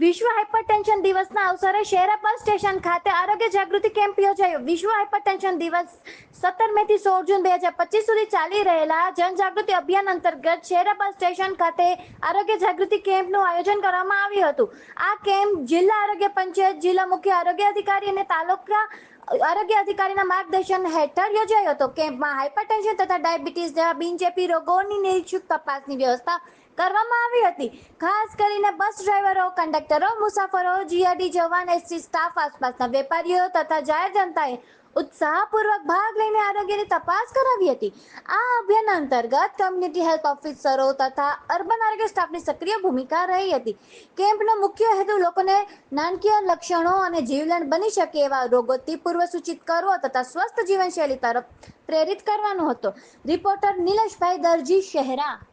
વિશ્વ હાઇપરટેન્શન દિવસના અવસરે શહેરા બસ સ્ટેશન ખાતે આરોગ્ય જાગૃતિ કેમ્પ યોજાયો. વિશ્વ હાઇપરટેન્શન દિવસ સત્તર મે થી સોળ જૂન બે હજાર પચીસ સુધી ચાલી રહેલા જનજાગૃતિ અભિયાન અંતર્ગત શહેરા બસ સ્ટેશન ખાતે આરોગ્ય જાગૃતિ કેમ્પનું આયોજન કરવામાં આવ્યું હતું. આ કેમ્પ જિલ્લા આરોગ્ય પંચાયત, જિલ્લા મુખ્ય આરોગ્ય અધિકારી અને તાલુકા આરોગ્ય અધિકારીના માર્ગદર્શન હેઠળ યોજાયો હતો. કેમ્પમાં હાઇપરટેન્શન તથા ડાયાબિટીસ જેવા બિનચેપી રોગોની નિરીક્ષક તપાસની વ્યવસ્થા કરવામાં આવી હતી. ખાસ કરીને બસ ડ્રાઈવરો, કંડક્ટરો, મુસાફરો, જીઆરડી જવાન, એસટી સ્ટાફ, આસપાસના વેપારીઓ તથા જાહેર જનતાએ ઉત્સાહપૂર્વક ભાગ લઈને આરોગ્યની તપાસ કરાવી હતી. આ અભિયાન અંતર્ગત કમ્યુનિટી હેલ્થ ઓફિસરો તથા અર્બન આરોગ્ય સ્ટાફની સક્રિય ભૂમિકા રહી હતી. કેમ્પનો મુખ્ય હેતુ લોકોને નાનકીય લક્ષણો અને જીવલેણ બની શકે એવા રોગોથી પૂર્વ સૂચિત કરવો તથા સ્વસ્થ જીવનશૈલી તરફ પ્રેરિત કરવાનો હતો. રિપોર્ટર નિલેશભાઈ દરજી શહેરા.